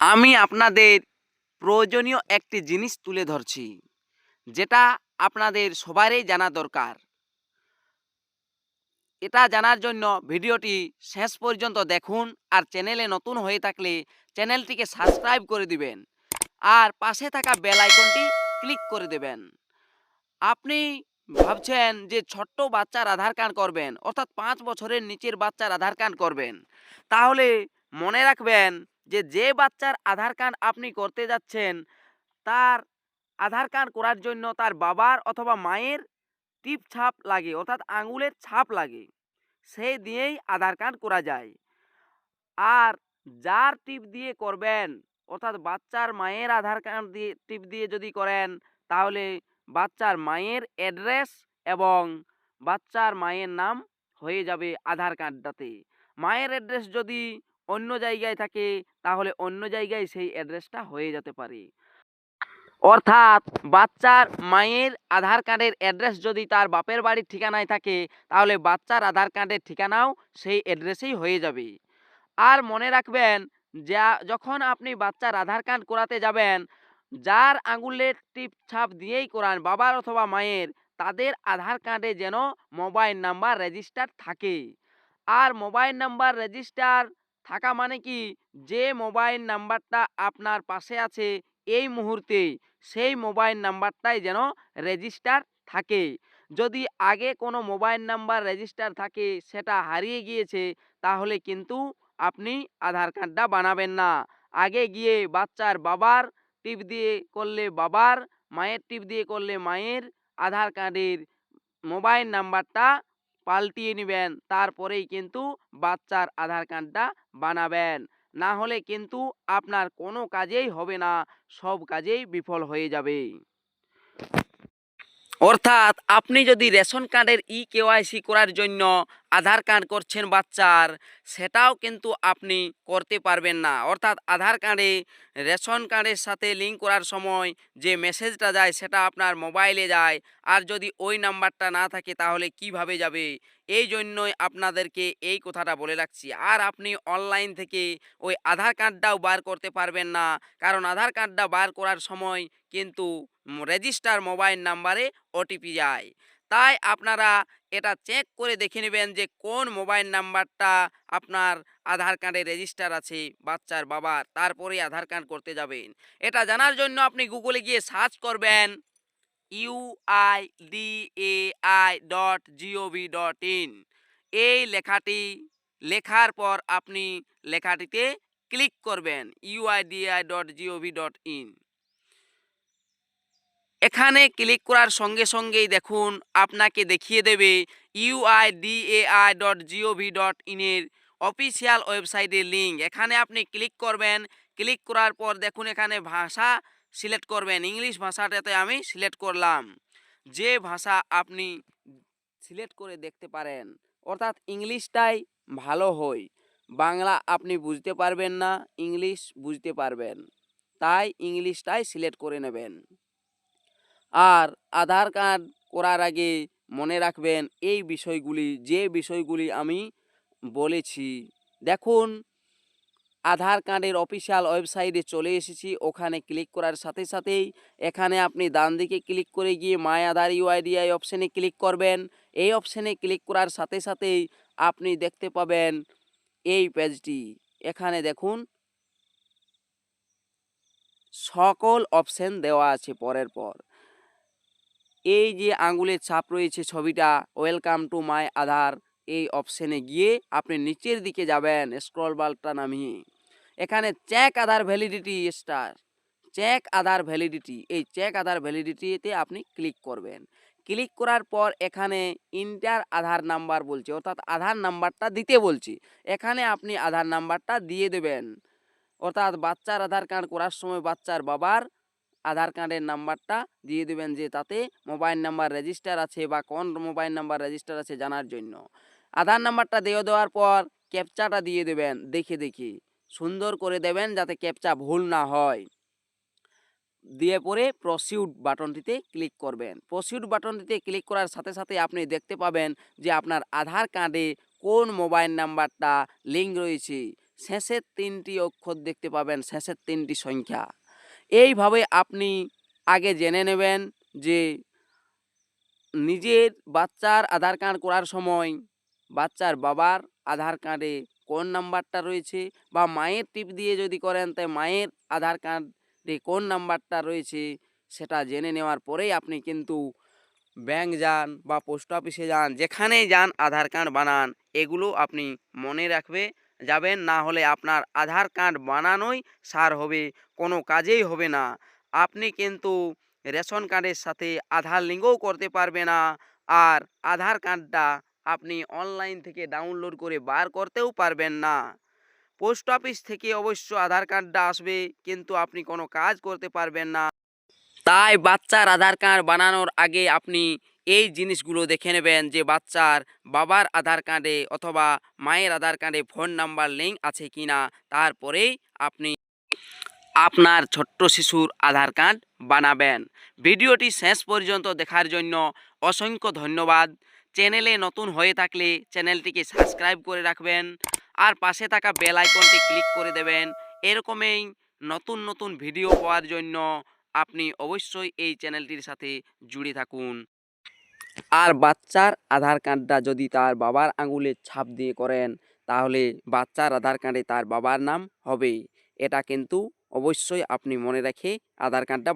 আমি আপনাদের প্রয়োজনীয় একটি জিনিস তুলে ধরছি, যেটা আপনাদের সবারই জানা দরকার। এটা জানার জন্য ভিডিওটি শেষ পর্যন্ত দেখুন আর চ্যানেলে নতুন হয়ে থাকলে চ্যানেলটিকে সাবস্ক্রাইব করে দিবেন আর পাশে থাকা বেল আইকনটি ক্লিক করে দেবেন। আপনি ভাবছেন যে ছোট্ট বাচ্চার আধার কার্ড করবেন, অর্থাৎ পাঁচ বছরের নিচের বাচ্চার আধার কার্ড করবেন। তাহলে মনে রাখবেন যে যে বাচ্চার আধার কার্ড আপনি করতে যাচ্ছেন, তার আধার কার্ড করার জন্য তার বাবার অথবা মায়ের টিপ ছাপ লাগে, অর্থাৎ আঙুলের ছাপ লাগে, সেই দিয়েই আধার কার্ড করা যায়। আর যার টিপ দিয়ে করবেন, অর্থাৎ বাচ্চার মায়ের আধার কার্ড দিয়ে, টিপ দিয়ে যদি করেন, তাহলে বাচ্চার মায়ের অ্যাড্রেস এবং বাচ্চার মায়ের নাম হয়ে যাবে আধার কার্ডটাতে। মায়ের অ্যাড্রেস যদি অন্য জায়গায় থাকে, তাহলে অন্য জায়গায় সেই অ্যাড্রেসটা হয়ে যেতে পারে। অর্থাৎ বাচ্চার মায়ের আধার কার্ডের অ্যাড্রেস যদি তার বাপের বাড়ির ঠিকানায় থাকে, তাহলে বাচ্চার আধার কার্ডের ঠিকানাও সেই অ্যাড্রেসেই হয়ে যাবে। আর মনে রাখবেন, যা, যখন আপনি বাচ্চার আধার কার্ড করাতে যাবেন, যার আঙুলের টিপ ছাপ দিয়েই করান বাবার অথবা মায়ের, তাদের আধার কার্ডে যেন মোবাইল নাম্বার রেজিস্টার থাকে। আর মোবাইল নাম্বার রেজিস্টার থাকা মানে কি? যে মোবাইল নাম্বারটা আপনার পাশে আছে এই মুহূর্তে সেই মোবাইল নাম্বারটাই যেন রেজিস্টার থাকে। যদি আগে কোনো মোবাইল নাম্বার রেজিস্টার থাকে, সেটা হারিয়ে গিয়েছে, তাহলে কিন্তু আপনি আধার কার্ডটা বানাবেন না। আগে গিয়ে বাচ্চার বাবার টিপ দিয়ে করলে বাবার, মায়ের টিপ দিয়ে করলে মায়ের আধার কার্ডের মোবাইল নাম্বারটা পাল্টিয়ে নেবেন। তারপরেই কিন্তু বাচ্চার আধার কার্ডটা বানাবেন। না হলে কিন্তু আপনার কোনো কাজেই হবে না, সব কাজেই বিফল হয়ে যাবে। অর্থাৎ আপনি যদি রেশন কার্ডের ই কেওয়াইসি করার জন্য আধার কার্ড করছেন বাচ্চার, সেটাও কিন্তু আপনি করতে পারবেন না। অর্থাৎ আধার কার্ডে, রেশন কার্ডের সাথে লিঙ্ক করার সময় যে মেসেজটা যায়, সেটা আপনার মোবাইলে যায়। আর যদি ওই নাম্বারটা না থাকে, তাহলে কীভাবে যাবে? এই জন্যই আপনাদেরকে এই কথাটা বলে রাখছি। আর আপনি অনলাইন থেকে ওই আধার কার্ডটাও বার করতে পারবেন না। কারণ আধার কার্ডটা বার করার সময় কিন্তু রেজিস্টার মোবাইল নাম্বারে ওটিপি যায়। তাই আপনারা এটা চেক করে দেখে নেবেন যে কোন মোবাইল নাম্বারটা আপনার আধার কার্ডে রেজিস্টার আছে বাচ্চার বাবার তারপরে আধার কার্ড করতে যাবেন। এটা জানার জন্য আপনি গুগলে গিয়ে সার্চ করবেন UI DAI dot GOV dot in এই লেখাটি, লেখার পর আপনি লেখাটিতে ক্লিক করবেন UIDI dot GOV dot in এখানে ক্লিক করার সঙ্গে সঙ্গেই দেখুন, আপনাকে দেখিয়ে দেবে ইউআইডিএআই ডট জিওভি ডট ইনের অফিসিয়াল ওয়েবসাইটের লিঙ্ক এখানে আপনি ক্লিক করবেন, ক্লিক করার পর দেখুন এখানে ভাষা সিলেক্ট করবেন। ইংলিশ ভাষাটাতে আমি সিলেক্ট করলাম। যে ভাষা আপনি সিলেক্ট করে দেখতে পারেন, অর্থাৎ ইংলিশটাই ভালো হয়। বাংলা আপনি বুঝতে পারবেন না, ইংলিশ বুঝতে পারবেন। তাই ইংলিশটাই সিলেক্ট করে নেবেন। আর আধার কার্ড করার আগে মনে রাখবেন, এই বিষয়গুলি, যে বিষয়গুলি আমি বলেছি। দেখুন, আধার কার্ডের অফিসিয়াল ওয়েবসাইটে চলে এসেছি, ওখানে ক্লিক করার সাথে সাথেই এখানে আপনি ডান দিকে ক্লিক করে গিয়ে মাই আধার ইউআইডিআই অপশানে ক্লিক করবেন। এই অপশানে ক্লিক করার সাথে সাথেই আপনি দেখতে পাবেন এই পেজটি। এখানে দেখুন, সকল অপশান দেওয়া আছে পরের পর। এই যে আঙ্গুলের ছাপ রয়েছে ছবিটা ওয়েলকাম টু মাই আধার এই অপশানে গিয়ে আপনি নিচের দিকে যাবেন স্ক্রল বারটা নামিয়ে। এখানে check Aadhaar validity star check Aadhaar validity এই চেক আধার ভ্যালিডিটিতে আপনি ক্লিক করবেন। ক্লিক করার পর এখানে ইন্টার আধার নাম্বার বলছে, অর্থাৎ আধার নাম্বারটা দিতে বলছি। এখানে আপনি আধার নাম্বারটা দিয়ে দেবেন। অর্থাৎ বাচ্চার আধার কার্ড করার সময় বাচ্চার বাবার আধার কার্ডের নাম্বারটা দিয়ে দেবেন যে তাতে মোবাইল নাম্বার রেজিস্টার আছে বা কোন মোবাইল নাম্বার রেজিস্টার আছে জানার জন্য। আধার নাম্বারটা দিয়ে দেওয়ার পর ক্যাপচাটা দিয়ে দেবেন দেখে দেখে। সুন্দর করে দেবেন যাতে ক্যাপচা ভুল না হয়। দিয়ে পরে প্রসিউড বাটনটিতে ক্লিক করবেন। প্রসিউড বাটনটিতে ক্লিক করার সাথে সাথে আপনি দেখতে পাবেন যে আপনার আধার কার্ডে কোন মোবাইল নাম্বারটা লিঙ্ক রয়েছে। শেষের তিনটি অক্ষর দেখতে পাবেন, শেষের তিনটি সংখ্যা। এইভাবে আপনি আগে জেনে নেবেন যে নিজের বাচ্চার আধার কার্ড করার সময় বাচ্চার বাবার আধার কার্ডে কোন নাম্বারটা রয়েছে বা মায়ের টিপ দিয়ে যদি করেন, তাই মায়ের আধার কার্ডে কোন নাম্বারটা রয়েছে সেটা জেনে নেওয়ার পরেই আপনি কিন্তু ব্যাংক যান বা পোস্ট অফিসে যান, যেখানেই যান, আধার কার্ড বানান, এগুলো আপনি মনে রাখবে যাবেন, না হলে আপনার আধার কার্ড বানানোই সার হবে, কোনো কাজেই হবে না। আপনি কিন্তু রেশন কার্ডের সাথে আধার লিঙ্কও করতে পারবে না। আর আধার কার্ডটা আপনি অনলাইন থেকে ডাউনলোড করে বার করতেও পারবেন না। পোস্ট অফিস থেকে অবশ্য আধার কার্ডটা আসবে, কিন্তু আপনি কোনো কাজ করতে পারবেন না। তাই বাচ্চার আধার কার্ড বানানোর আগে আপনি এই জিনিসগুলো দেখে নেবেন যে বাচ্চার বাবার আধার কার্ডে অথবা মায়ের আধার কার্ডে ফোন নাম্বার, লিঙ্ক আছে কি না তারপরেই আপনি আপনার ছোট্ট শিশুর আধার কার্ড বানাবেন। ভিডিওটি শেষ পর্যন্ত দেখার জন্য অসংখ্য ধন্যবাদ। চ্যানেলে নতুন হয়ে থাকলে চ্যানেলটিকে সাবস্ক্রাইব করে রাখবেন আর পাশে থাকা বেল আইকনটি ক্লিক করে দেবেন। এরকমই নতুন নতুন ভিডিও পাওয়ার জন্য আপনি অবশ্যই এই চ্যানেলটির সাথে জুড়ে থাকুন। আর বাচ্চার আধার কার্ডটা যদি তার বাবার আঙুলের ছাপ দিয়ে করেন, তাহলে বাচ্চার আধার কার্ডে তার বাবার নাম হবে এটা কিন্তু অবশ্যই আপনি মনে রেখে আধার কার্ডটা